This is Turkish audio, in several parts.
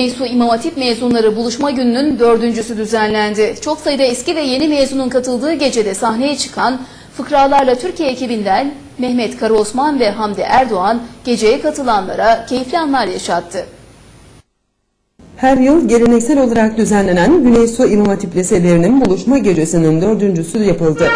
Su İmam Hatip mezunları buluşma gününün dördüncüsü düzenlendi. Çok sayıda eski ve yeni mezunun katıldığı gecede sahneye çıkan fıkralarla Türkiye ekibinden Mehmet Karaosman ve Hamdi Erdoğan geceye katılanlara keyifli anlar yaşattı. Her yıl geleneksel olarak düzenlenen Güneysu İmam Hatip Liselerinin buluşma gecesinin dördüncüsü yapıldı.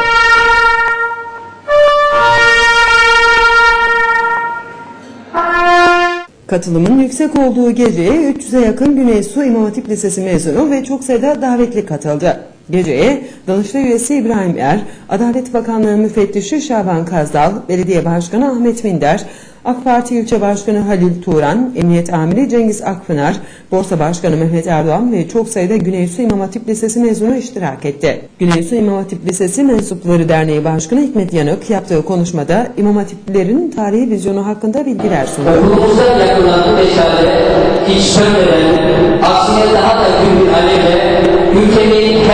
Katılımın yüksek olduğu geceye 300'e yakın Güneysu İmam Hatip Lisesi mezunu ve çok sayıda davetli katıldı. Geceye Danıştay üyesi İbrahim Er, Adalet Bakanlığı müfettişi Şaban Kazdal, Belediye Başkanı Ahmet Minder, AK Parti İlçe Başkanı Halil Turan, Emniyet Amiri Cengiz Akpınar, Borsa Başkanı Mehmet Erdoğan ve çok sayıda Güneysu İmam Hatip Lisesi mezunu iştirak etti. Güneysu İmam Hatip Lisesi Mensupları Derneği Başkanı Hikmet Yanık yaptığı konuşmada İmam Hatiplilerin tarihi vizyonu hakkında bilgiler sundu. Okulumuza yakılan meşale hiç sönmeden,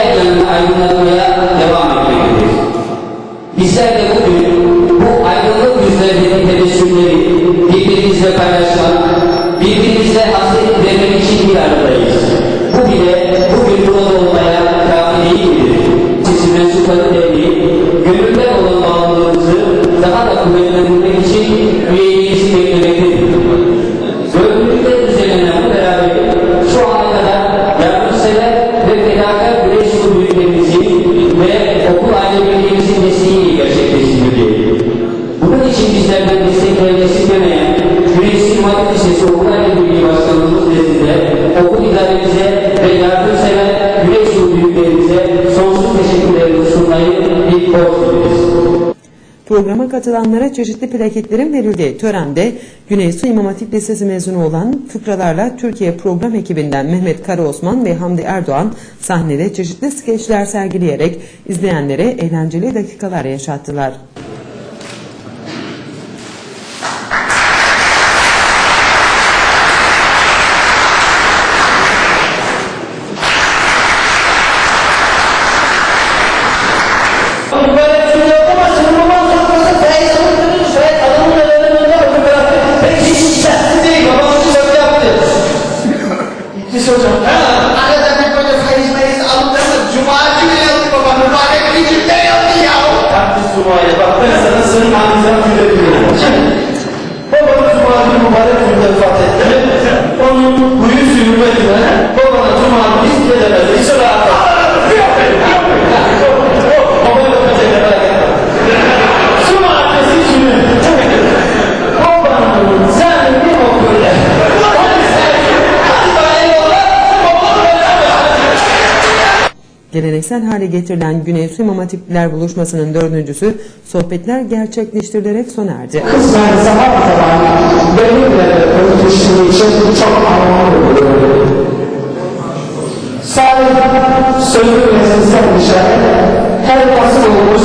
yanını aydınlatmaya devam etmektedir. Bizler de bugün bu aydınlık yüzlerinin tebessümleri birbirimizle paylaşmak, birbirimizle hasret vermek için bir aradayız. Bu bile bugün burada olmaya kafi değil midir? Sizi mensupları derneği, gönüller olan bağlılığımızı daha da kuvvetlendirmek için üyeliğinizi İçin bizlerden desteklerini esirgemeyen Güneş İmam Lisesi Okul Aile Birliği Başkanlığımız nezdinde okul idaremize ve yardımsever yolu büyüklerimize sonsuz teşekkürlerimi sunmayı bir borç. Programa katılanlara çeşitli plaketlerin verildiği törende Güneysu İmam Hatip Lisesi mezunu olan fıkralarla Türkiye program ekibinden Mehmet Karaosman ve Hamdi Erdoğan sahnede çeşitli skeçler sergileyerek izleyenlere eğlenceli dakikalar yaşattılar. Gitti hocam. Arada bir böyle faiz maiz alıp da Cuma günü yaptı baba mübarek bir günde yaptı ya. Kalktı Cuma'ya bak ben sana sınır anlayacağım güle güle. Geleneksel hale getirilen Güneysu İmam Hatipliler buluşmasının dördüncüsü sohbetler gerçekleştirilerek sona erdi. Kızlar zaman kadar benimle örtüştüğü için çok anlamlı buluyorum. Salih sözlü ve sizden dışarı her nasıl olmuş